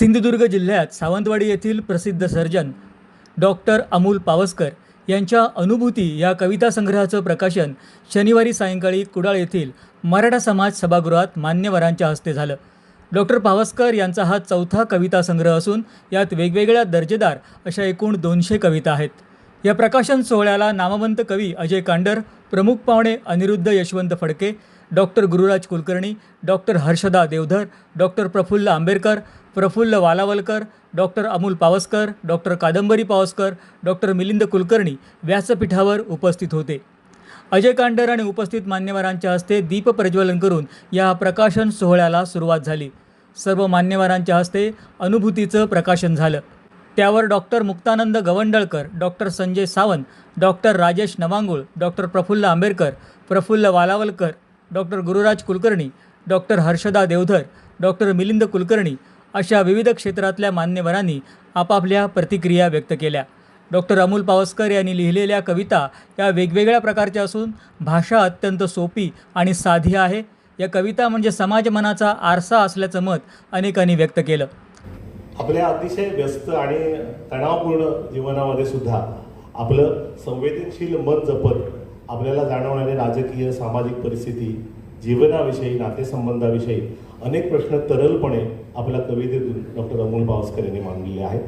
सिंधुदुर्ग जिल्ह्यात सावंतवाडी येथील प्रसिद्ध सर्जन डॉक्टर अमोल पावसकर यांच्या अनुभूती या कविता संग्रहाचं प्रकाशन शनिवारी सायंकाळी कुडाळ येथील मराठा समाज सभागृहात मान्यवरांच्या हस्ते झालं. डॉक्टर पावसकर यांचा हा चौथा कविता संग्रह असून यात वेगवेगळ्या दर्जेदार अशा एकूण दोनशे कविता आहेत. या प्रकाशन सोहळ्याला नामवंत कवी अजय कांडर प्रमुख पाहुणे Aniruddha Yashwant Phadke doctor Gururaj Kulkarni doctor Harshada Deodhar doctor Prafulla Ambedkar Prafulla Walawalkar doctor Amol Pawaskar doctor Kadambari Pawaskar doctor Milind Kulkarni व्यासपीठावर उपस्थित होते. अजय कांडर आणि उपस्थित मान्यवरांच्या हस्ते दीप प्रज्वलन करून या प्रकाशन सोहळ्याला सुरुवात झाली. सर्व मान्यवरांच्या हस्ते अनुभूतीचं प्रकाशन झालं. त्यावर doctor Muktanand Gawandalkar doctor Sanjay Sawant doctor Rajesh Navangul doctor Prafulla Ambedkar Prafulla Walawalkar doctor Gururaj Kulkarni doctor Harshada Deodhar doctor Milind Kulkarni अशा विविध क्षेत्रातल्या मान्यवरांनी आपापल्या प्रतिक्रिया व्यक्त केल्या. डॉक्टर अमोल पावसकर यांनी लिहिलेल्या कविता या वेगवेगळ्या प्रकारच्या असून भाषा अत्यंत सोपी आणि साधी आहे. या कविता म्हणजे समाज मनाचा आरसा असल्याचं मत अनेकांनी व्यक्त केलं. आपल्या अतिशय व्यस्त आणि तणावपूर्ण जीवनामध्ये सुद्धा आपलं संवेदनशील मन जपत आपल्याला जाणवणारी राजकीय सामाजिक परिस्थिती जीवनाविषयी नातेसंबंधाविषयी अनेक प्रश्न तरलपणे आपल्या कवितेतून डॉक्टर अमोल पावसकर यांनी मांडलेले आहेत.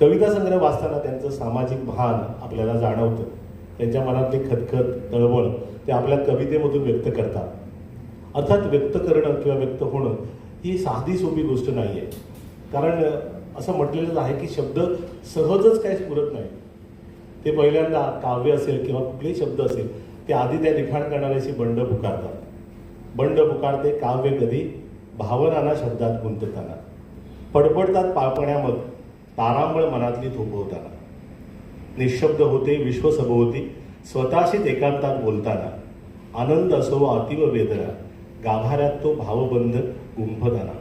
कविता संग्रह वाचताना त्यांचं सामाजिक भान आपल्याला जाणवतं. त्यांच्या मनातली खतखत तळवळ ते आपल्या कवितेमधून व्यक्त करतात. अर्थात व्यक्त करणं किंवा व्यक्त होणं ही साधी सोपी गोष्ट नाही आहे कारण असं म्हटलेलं आहे की शब्द सहजच काही स्फुरत नाही. ते पहिल्यांदा काव्य असेल किंवा कुठलेही शब्द असेल ते आधी त्या लिखाण करणाऱ्याशी बंड पुकारतात. बंड पुकारते काव्य कधी? भावनाना शब्दात गुंतताना. पडपडतात पाळपण्यामध तारांबळ मनातली थोपवताना. निशब्द होते विश्वसभोवती स्वतःशीच एकांतात बोलताना. आनंद असो व अतिव वेदना गाभाऱ्यात तो भावबंध गुंफताना.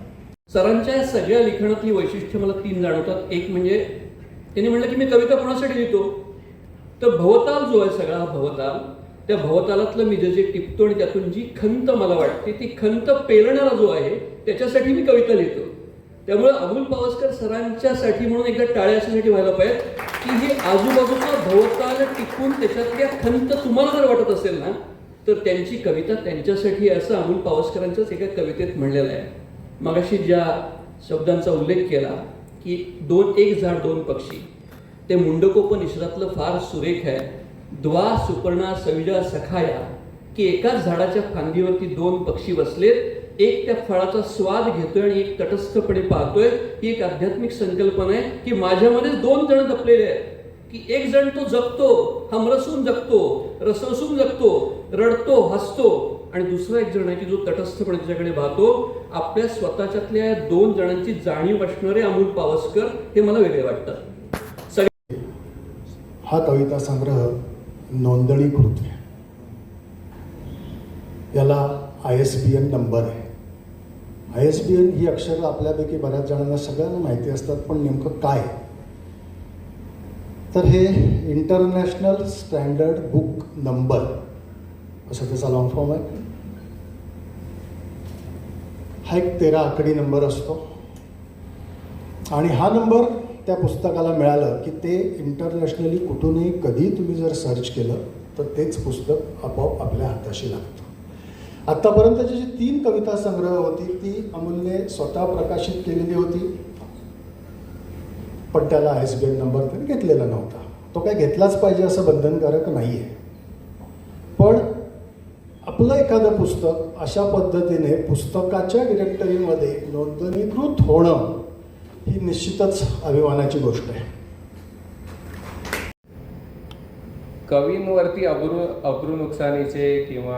सरांच्या या सगळ्या लिखाणातली वैशिष्ट्य मला तीन जाणवतात. एक म्हणजे त्यांनी म्हटलं की मी कविता कोणासाठी लिहितो? तर भवताल जो आहे सगळा हा भवताल. त्या भवतालातलं मी जे जे टिपतो आणि त्यातून जी खंत मला वाटते ती खंत पेलणारा जो आहे त्याच्यासाठी मी कविता लिहितो त्यामुळे अमोल पावसकर सरांच्यासाठी म्हणून एकदा टाळ्या अशासाठी व्हायला पाहिजे की हे आजूबाजूचा भवताल टिपून त्याच्यातल्या खंत तुम्हाला जर वाटत असेल ना तर त्यांची कविता त्यांच्यासाठी असं अमोल पावसकरांच्याच एका कवितेत म्हणलेलं आहे. मगाशी ज्या शब्दांचा उल्लेख केला की दोन एक झाड दोन पक्षी ते मुंडकोपनिषदातलं फार सुरेख आहे. द्वा सुपर्णा सविजा सखाया की एकाच झाडाच्या फांदीवरती दोन पक्षी बसलेत एक त्या फळाचा स्वाद घेतोय आणि एक तटस्थपणे पाहतोय. ही एक आध्यात्मिक संकल्पना आहे की माझ्यामध्येच दोन जण जपलेले आहेत. की एक जण तो जगतो हमरसून जगतो रसरसून जगतो रडतो हसतो आणि दुसरा एक जण आहे की जो तटस्थपणे त्याच्याकडे पाहतो. आपल्या स्वतःच्यातल्या या दोन जणांची जाणीव असणारे अमोल पावसकर हे मला वेगळे वाटतात. सगळे हा कविता संग्रह नोंदणीकृत आहे याला I S B N number आहे. आय एस बी एन ही अक्षरं आपल्यापैकी बऱ्याच जणांना सगळ्यांना माहिती असतात पण नेमकं काय? तर हे इंटरनॅशनल स्टँडर्ड बुक नंबर असं त्याचा लॉंग फॉर्म आहे. हा एक तेरा आकडी नंबर असतो. आणि हा नंबर त्या पुस्तकाला मिळालं की ते इंटरनॅशनली कुठूनही कधी तुम्ही जर सर्च केलं तर तेच पुस्तक आपोआप आपल्या हाताशी लागतं. आत्तापर्यंतची जी तीन कविता संग्रह होती ती अमूलने स्वतः प्रकाशित केलेली होती पण त्याला I S B N number त्याने घेतलेला नव्हता. तो काय घेतलाच पाहिजे असं बंधनकारक नाही आहे पण आपलं एखादं पुस्तक अशा पद्धतीने पुस्तकाच्या डिरेक्टरीमध्ये नोंदणीकृत होणं ही निश्चितच अभिमानाची गोष्ट आहे. कवींवरती अब्रू अब्रू नुकसानीचे किंवा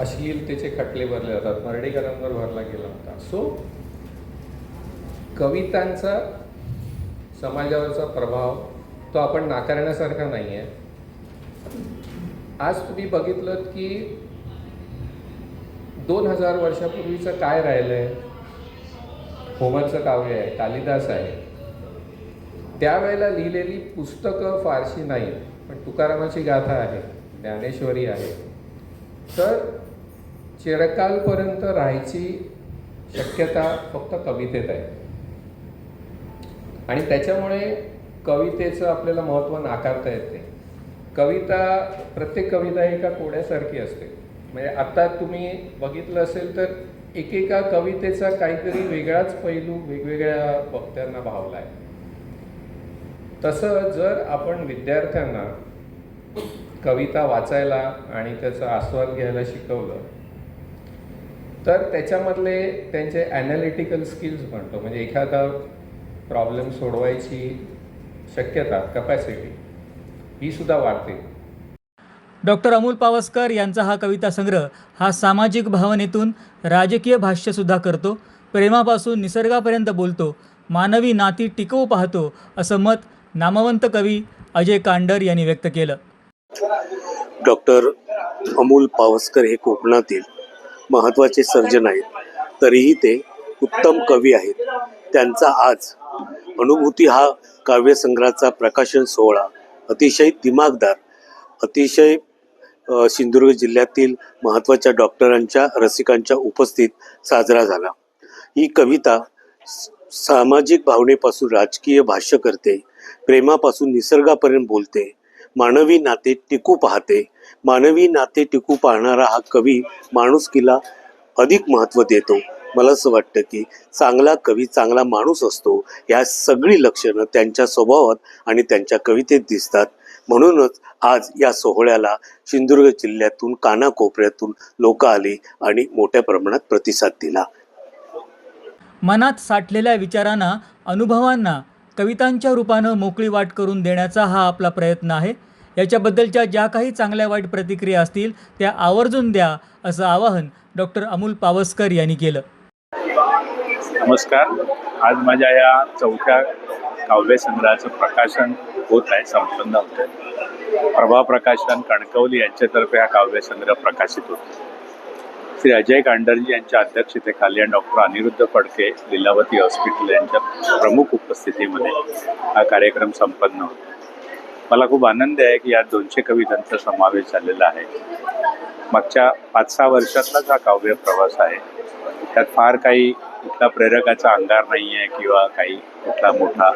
अश्लीलतेचे खटले भरले जातात. मर्डेकरांवर भरला गेला होता. सो कवितांचा समाजावरचा प्रभाव तो आपण नाकारण्यासारखा नाही आहे आज तुम्ही बघितलं की दोन हजार वर्षापूर्वीचं काय राहिलं आहे होमाचं काव्य आहे कालिदास आहे. त्यावेळेला लिहिलेली पुस्तकं फारशी नाही पण तुकारामाची गाथा आहे ज्ञानेश्वरी आहे. तर चिरकालपर्यंत राहायची शक्यता फक्त कवितेत आहे. आणि त्याच्यामुळे कवितेचं आपल्याला महत्त्व नाकारता येते. कविता प्रत्येक कविता ही एका कोड्यासारखी असते. म्हणजे आता तुम्ही बघितलं असेल तर एकेका कवितेचा काहीतरी वेगळाच पैलू वेगवेगळ्या वक्त्यांना भावला आहे तसं जर आपण विद्यार्थ्यांना कविता वाचायला आणि त्याचा आस्वाद घ्यायला शिकवलं तर त्याच्यामधले त्यांचे ॲनालिटिकल स्किल्स म्हणतो म्हणजे एखादा प्रॉब्लेम सोडवायची शक्यता कपॅसिटी ही सुद्धा वाढते. डॉक्टर अमोल पावसकर यांचा हा कविता संग्रह हा सामाजिक भावनेतून राजकीय भाष्यसुद्धा करतो. प्रेमापासून निसर्गापर्यंत बोलतो. मानवी नाती टिकवू पाहतो असं मत नामवंत कवी अजय कांडर यांनी व्यक्त केलं. डॉक्टर अमोल पावसकर हे कोकणातील महत्त्वाचे सर्जन आहेत. तरीही ते उत्तम कवी आहेत. त्यांचा आज अनुभूती हा काव्यसंग्रहाचा प्रकाशन सोहळा अतिशय दिमागदार अतिशय सिंधुदुर्ग जिल्ह्यातील महत्त्वाच्या डॉक्टरांच्या रसिकांच्या उपस्थित साजरा झाला. ही कविता स- सामाजिक भावनेपासून राजकीय भाष्य करते प्रेमापासून निसर्गापर्यंत बोलते मानवी नाते टिकू पाहते. मानवी नाते टिकू पाहणारा हा कवी माणुसकीला अधिक महत्त्व देतो. मला असं वाटतं की चांगला कवी चांगला माणूस असतो या सगळी लक्षणं त्यांच्या स्वभावात आणि त्यांच्या कवितेत दिसतात. म्हणूनच आज या सोहळ्याला सिंधुदुर्ग जिल्ह्यातून कानाकोपऱ्यातून लोक आली आणि मोठ्या प्रमाणात प्रतिसाद दिला. मनात साठलेल्या विचारांना अनुभवांना कवितांच्या रूपानं मोकळी वाट करून देण्याचा हा आपला प्रयत्न आहे. याच्याबद्दलच्या ज्या काही चांगल्या वाईट प्रतिक्रिया असतील त्या आवर्जून द्या असं आवाहन डॉक्टर अमोल पावसकर यांनी केलं. नमस्कार. आज माझ्या या चौथ्या काव्यसंग्रहाचं प्रकाशन होत आहे संपन्न होत आहे. प्रभा प्रकाशन कणकवली यांच्यातर्फे हा काव्यसंग्रह प्रकाशित होतो. श्री अजय कांडरजी यांच्या अध्यक्षतेखाली आणि डॉक्टर अनिरुद्ध फडके लीलावती हॉस्पिटल यांच्या प्रमुख उपस्थितीमध्ये हा कार्यक्रम संपन्न होतो. मला खूप आनंद आहे की यात दोनशे कवितांचा समावेश झालेला आहे. मागच्या पाच सहा वर्षातलाच हा काव्य प्रवास आहे. त्यात फार काही कुठला प्रेरकाचा अंगार नाही आहे किंवा काही कुठला मोठा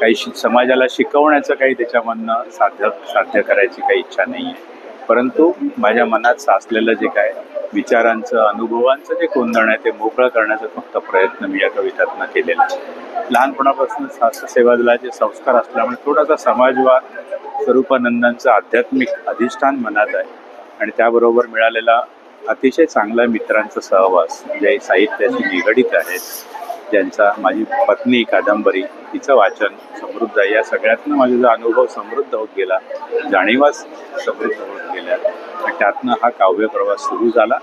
काही शि समाजाला शिकवण्याचं काही त्याच्यामधनं साध्य साध्य करायची काही इच्छा नाही आहे. परंतु माझ्या मनात साचलेलं जे काय विचारांचं अनुभवांचं जे कोंदण आहे ते मोकळं करण्याचा फक्त प्रयत्न मी या कवितातनं केलेला आहे. लहानपणापासून शास्त्र सेवा दलाचे संस्कार असल्यामुळे थोडासा समाजवाद स्वरूपानंदांचं आध्यात्मिक अधिष्ठान मनात आहे. आणि त्याबरोबर मिळालेला अतिशय चांगला मित्रांचा सहवास जे साहित्याशी निगडित आहेत ज्यांचा माझी पत्नी कादंबरी तिचं वाचन समृद्ध आहे. या सगळ्यातनं माझा जो अनुभव समृद्ध होत गेला जाणीवाच समृद्ध होत गेल्या. आणि त्यातनं हा काव्य प्रवास सुरू झाला.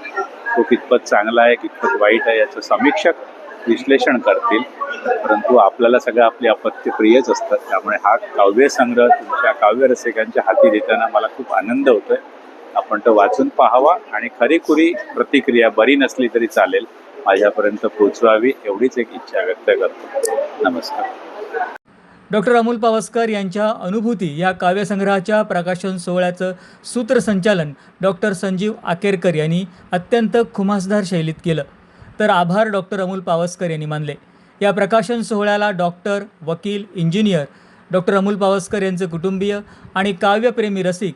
तो कितपत चांगला आहे कितपत वाईट आहे याचं समीक्षक विश्लेषण करतील. परंतु आपल्याला सगळं आपली अपत्य प्रियच असतात. त्यामुळे हा काव्यसंग्रह तुमच्या काव्यरसिकांच्या हाती देताना मला खूप आनंद होतोय. आपण तो वाचून पाहावा आणि खरीखुरी प्रतिक्रिया बरी नसली तरी चालेल. माझ्यापर्यंत पोचवावी एवढीच एक इच्छा व्यक्त करतो. नमस्कार. डॉक्टर अमोल पावसकर यांच्या अनुभूती या काव्यसंग्रहाच्या प्रकाशन सोहळ्याचं सूत्रसंचालन डॉक्टर संजीव आकेरकर यांनी अत्यंत खुमासदार शैलीत केलं. तर आभार डॉक्टर अमोल पावसकर यांनी मानले. या प्रकाशन सोहळ्याला डॉक्टर वकील इंजिनियर डॉक्टर अमोल पावसकर यांचे कुटुंबीय आणि काव्यप्रेमी रसिक